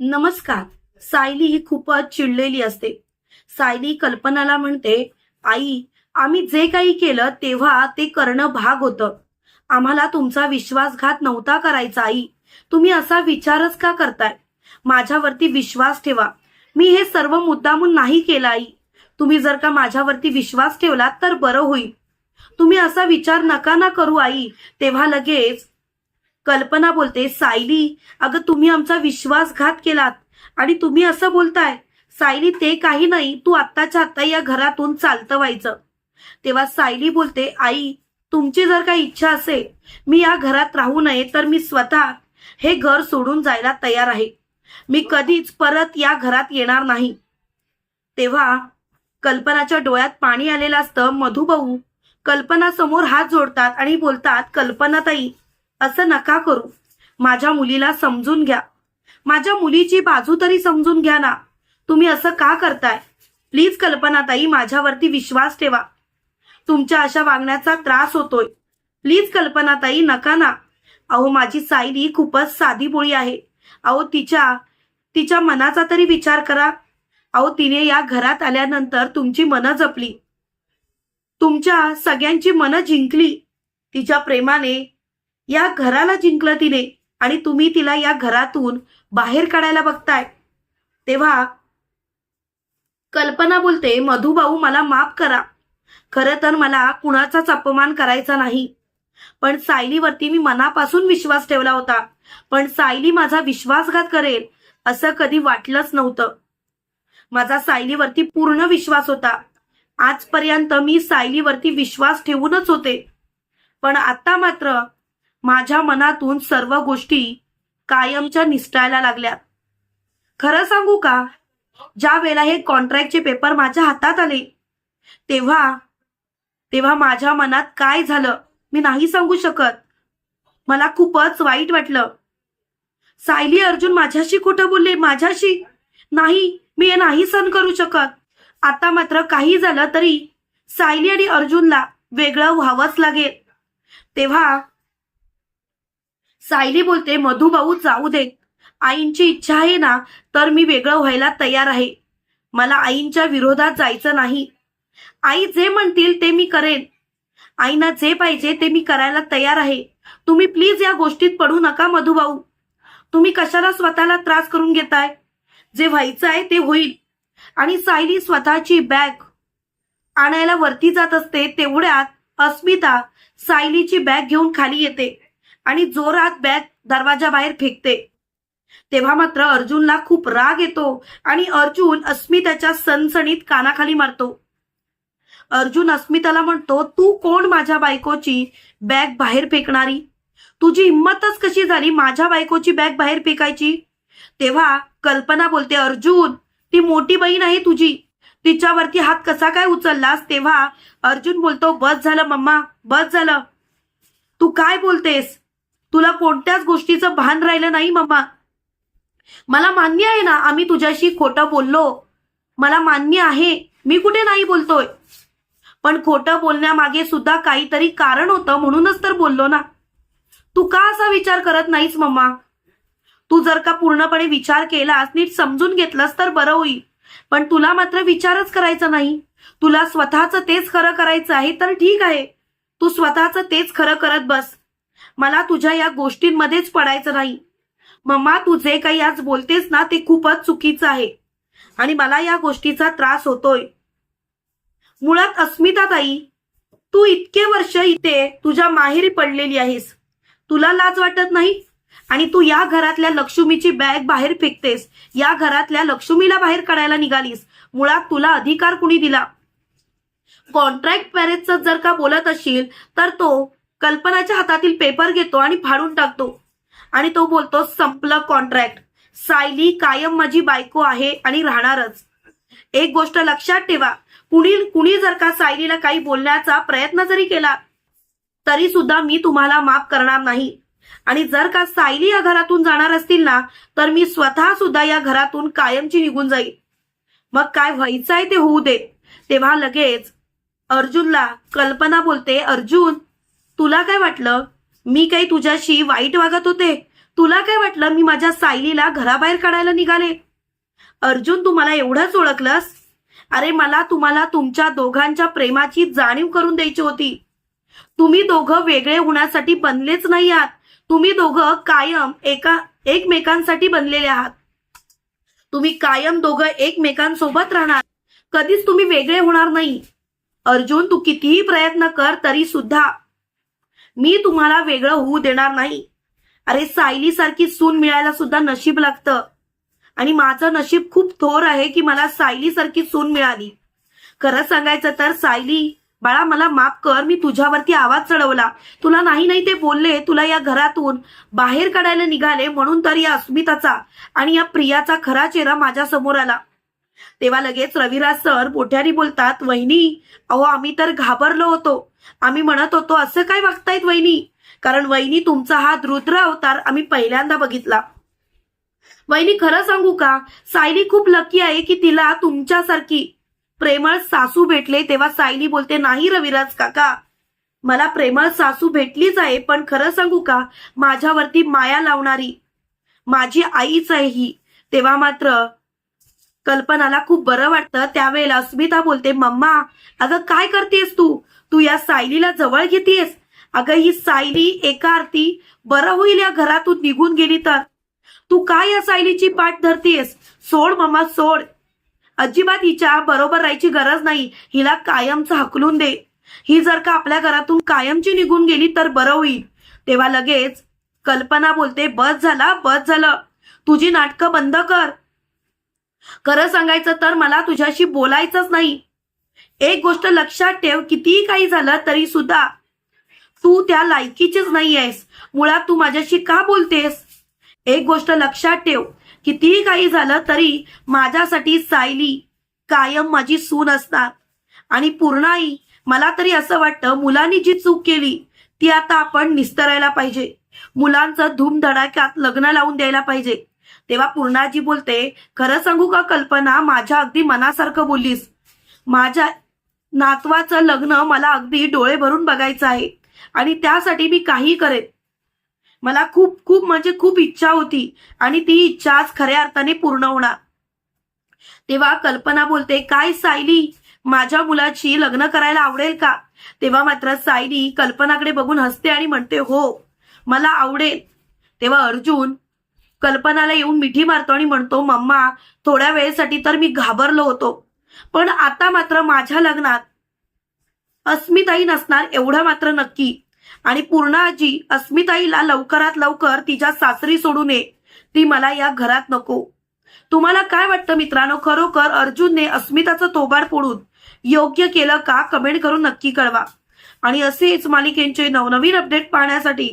नमस्कार सायली ही खूपच चिडलेली असते. सायली कल्पनाला म्हणते आई आम्ही जे काही केलं तेव्हा ते करणं भाग होतं. आम्हाला तुमचा विश्वासघात नव्हता करायचा आई. तुम्ही असा विचारच का करताय? माझ्यावरती विश्वास ठेवा. मी हे सर्व मुद्दामून नाही केला आई. तुम्ही जर का माझ्यावरती विश्वास ठेवलात तर बरं होईल. तुम्ही असा विचार नका ना करू आई. तेव्हा लगेच कल्पना बोलते सायली अगं तुम्ही आमचा विश्वासघात केलात आणि तुम्ही असं बोलताय सायली ते काही नाही तू आत्ताच्या आत्ता या घरातून चालतं व्हायचं. तेव्हा सायली बोलते आई तुमची जर काही इच्छा असेल मी या घरात राहू नये तर मी स्वतः हे घर सोडून जायला तयार आहे. मी कधीच परत या घरात येणार नाही. तेव्हा कल्पनाच्या डोळ्यात पाणी आलेलं असतं मधुभाऊ कल्पना समोर हात जोडतात आणि बोलतात कल्पनाताई असं नका करू. माझ्या मुलीला समजून घ्या. माझ्या मुलीची बाजू तरी समजून घ्या ना. तुम्ही असं का करताय? प्लीज कल्पनाताई माझ्यावरती विश्वास ठेवा. तुमच्या अशा वागण्याचा त्रास होतोय. प्लीज कल्पनाताई नका ना. अहो माझी सायली खूपच साधी बोळी आहे. अहो तिच्या तिच्या मनाचा तरी विचार करा. अहो तिने या घरात आल्यानंतर तुमची मनं जपली. तुमच्या सगळ्यांची मनं जिंकली. तिच्या प्रेमाने या घराला जिंकलं तिने आणि तुम्ही तिला या घरातून बाहेर काढायला बघताय. तेव्हा कल्पना बोलते मधुभाऊ मला माफ करा. खरं तर मला कुणाचाच अपमान करायचा नाही. पण सायलीवरती मी मनापासून विश्वास ठेवला होता. पण सायली माझा विश्वासघात करेल असं कधी वाटलंच नव्हतं. माझा सायलीवरती पूर्ण विश्वास होता. आजपर्यंत मी सायलीवरती विश्वास ठेवूनच होते. पण आता मात्र माझ्या मनातून सर्व गोष्टी कायमच्या निसटायला लागल्यात. खरं सांगू का? ज्या वेळेला हे कॉन्ट्रॅक्टचे पेपर माझ्या हातात आले तेव्हा तेव्हा माझ्या मनात काय झालं मी नाही सांगू शकत. मला खूपच वाईट वाटलं. सायली अर्जुन माझ्याशी खोटं बोलले माझ्याशी? नाही मी हे नाही सहन करू शकत. आता मात्र काही झालं तरी सायली आणि अर्जुनला वेगळं व्हावंच लागेल. तेव्हा सायली बोलते मधुभाऊ जाऊ दे. आईंची इच्छा आहे ना तर मी वेगळं व्हायला तयार आहे. मला आईंच्या विरोधात जायचं नाही. आई जे म्हणतील ते मी करेन. आईना जे पाहिजे ते मी करायला तयार आहे. तुम्ही प्लीज या गोष्टीत पडू नका मधुभाऊ. तुम्ही कशाला स्वतःला त्रास करून घेताय? जे व्हायचं आहे ते होईल. आणि सायली स्वतःची बॅग आणायला वरती जात असते तेवढ्यात अस्मिता सायलीची बॅग घेऊन खाली येते. आणि जोरात बॅग दरवाजा बाहेर फेकते. तेव्हा मात्र अर्जुनला खूप राग येतो आणि अर्जुन अस्मिताच्या सणसणीत कानाखाली मारतो. अर्जुन अस्मिताला म्हणतो तू कोण माझ्या बायकोची बॅग बाहेर फेकणारी? तुझी हिंमतच कशी झाली माझ्या बायकोची बॅग बाहेर फेकायची? तेव्हा कल्पना बोलते अर्जुन ती मोठी बहीण आहे तुझी. तिच्यावरती हात कसा काय उचललास? तेव्हा अर्जुन बोलतो बस झालं मम्मा बस झालं. तू काय बोलतेस? तुला कोणत्याच गोष्टीचं भान राहिलं नाही मम्मा मला मान्य आहे ना आम्ही तुझ्याशी खोटं बोललो. मला मान्य आहे. मी कुठे नाही बोलतोय. पण खोटं बोलण्यामागे सुद्धा काहीतरी कारण होतं म्हणूनच तर बोललो ना. तू का असा विचार करत नाहीस मम्मा तू जर का पूर्णपणे विचार केलास नीट समजून घेतलंस तर बरं होईल. पण तुला मात्र विचारच करायचा नाही. तुला स्वतःचं तेच खरं करायचं आहे तर ठीक आहे. तू स्वतःचं तेच खरं करत बस. मला तुझ्या या गोष्टींमध्येच पडायचं नाही. मम्मा तू जे काही आज बोलतेस ना ते खूपच चुकीचं आहे. आणि मला या गोष्टीचा त्रास होतोय. मुळात अस्मिता ताई तू इतके वर्ष इथे तुझ्या माहेरी पडलेली आहेस. तुला लाज वाटत नाही? आणि तू या घरातल्या लक्ष्मीची बॅग बाहेर फेकतेस. या घरातल्या लक्ष्मीला बाहेर काढायला निघालीस. मुळात तुला अधिकार कुणी दिला? कॉन्ट्रॅक्ट मॅरेजचं जर का बोलत असशील तर तो कल्पनाच्या हातातील पेपर घेतो आणि फाडून टाकतो. आणि तो बोलतो संपलं कॉन्ट्रॅक्ट सायली कायम माझी बायको आहे आणि राहणारच. एक गोष्ट लक्षात ठेवा कुणी कुणी जर का सायलीला काही बोलण्याचा प्रयत्न जरी केला तरी सुद्धा मी तुम्हाला माफ करणार नाही. आणि जर का सायली या घरातून जाणार असतील ना तर मी स्वतः सुद्धा या घरातून कायमची निघून जाईल. मग काय व्हायचं आहे ते होऊ दे तेव्हा लगेच अर्जुनला कल्पना बोलते अर्जुन तुला काय वाटलं? मी काही तुझ्याशी वाईट वागत होते. तुला काय वाटलं मी माझ्या सायलीला घराबाहेर काढायला निघाले? अर्जुन तू मला एवढंच ओळखलंस? अरे मला तुम्हाला तुमच्या दोघांच्या प्रेमाची जाणीव करून द्यायची होती. तुम्ही दोघं वेगळे होण्यासाठी बनलेच नाही आहात. तुम्ही दोघं कायम एका एकमेकांसाठी बनलेले आहात. तुम्ही कायम दोघं एकमेकांसोबत राहणार. कधीच तुम्ही वेगळे होणार नाही. अर्जुन तू कितीही प्रयत्न कर तरी सुद्धा मी तुम्हाला वेगळं होऊ देणार नाही. अरे सायली सारखी सून मिळायला सुद्धा नशीब लागतं. आणि माझं नशीब खूप थोर आहे की मला सायली सारखी सून मिळाली. खरं सांगायचं तर सायली बाळा मला माफ कर मी तुझ्यावरती आवाज चढवला. तुला नाही नाही ते बोलले तुला या घरातून बाहेर काढायला निघाले म्हणून तर या अस्मिताचा आणि या प्रियाचा खरा चेहरा माझ्यासमोर आला. तेव्हा लगेच रविराज सर मोठ्याने बोलतात वहिनी अहो आम्ही तर घाबरलो होतो. आम्ही म्हणत होतो असं काय वागतायत वहिनी? कारण वहिनी तुमचा हा रुद्र अवतार आम्ही पहिल्यांदा बघितला. वहिनी खरं सांगू का? सायली खूप लकी आहे की तिला तुमच्यासारखी प्रेमळ सासू भेटले तेव्हा सायली बोलते नाही रविराज काका मला प्रेमळ सासू भेटलीच आहे पण खरं सांगू का? माझ्यावरती माया लावणारी माझी आईच आहे ही. तेव्हा मात्र कल्पनाला खूप बरं वाटतं. त्यावेळेला अस्मिता बोलते मम्मा अगं काय करतेस तू? तू या सायलीला जवळ घेतेस? अगं ही सायली एका अर्थी बरं होईल या घरातून निघून गेली तर? तू काय या सायलीची पाठ धरतेस? सोड मम्मा सोड. अजिबात हिच्या बरोबर राहायची गरज नाही. हिला कायमचं हकलून दे. ही जर का आपल्या घरातून कायमची निघून गेली तर बरं होईल. तेव्हा लगेच कल्पना बोलते बस झाला बस झालं. तुझी नाटकं बंद कर. खरं सांगायचं तर मला तुझ्याशी बोलायचंच नाही. एक गोष्ट लक्षात ठेव कितीही काही झालं तरी सुद्धा तू त्या लायकीचीच नाही आहेस. मुळात तू माझ्याशी का बोलतेस? एक गोष्ट लक्षात ठेव कितीही काही झालं तरी माझ्यासाठी सायली कायम माझी सून असणार. आणि पूर्णाई मला तरी असं वाटतं मुलांनी जी चूक केली ती आता आपण निस्तरायला पाहिजे. मुलांचं धूमधडाक्यात लग्न लावून द्यायला पाहिजे. तेव्हा पूर्णाजी बोलते खरं सांगू का कल्पना माझ्या अगदी मनासारखं बोललीस? माझ्या नातवाचं लग्न मला अगदी डोळे भरून बघायचं आहे. आणि त्यासाठी मी काही करेन. मला खूप खूप म्हणजे खूप इच्छा होती आणि ती इच्छा आज खऱ्या अर्थाने पूर्ण होणार. तेव्हा कल्पना बोलते काय सायली माझ्या मुलाची लग्न करायला आवडेल का? तेव्हा मात्र सायली कल्पनाकडे बघून हसते आणि म्हणते हो मला आवडेल. तेव्हा अर्जुन कल्पनाला येऊन मिठी मारतो आणि म्हणतो मम्मा थोड्या वेळेसाठी तर मी घाबरलो होतो. पण आता मात्र माझ्या लग्नात अस्मिताई नसणार एवढं मात्र नक्की. आणि पूर्ण आजी अस्मिताईला लवकरात लवकर तिच्या सासरी सोडू नये. ती मला या घरात नको. तुम्हाला काय वाटतं मित्रांनो? खरोखर अर्जुनने अस्मिताचं तोबाड फोडून योग्य केलं का? कमेंट करून नक्की कळवा. आणि असेच मालिकेंचे नवनवीन अपडेट पाहण्यासाठी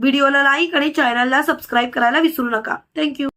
व्हिडिओला लाईक आणि चॅनलला सबस्क्राईब करायला विसरू नका. थँक्यू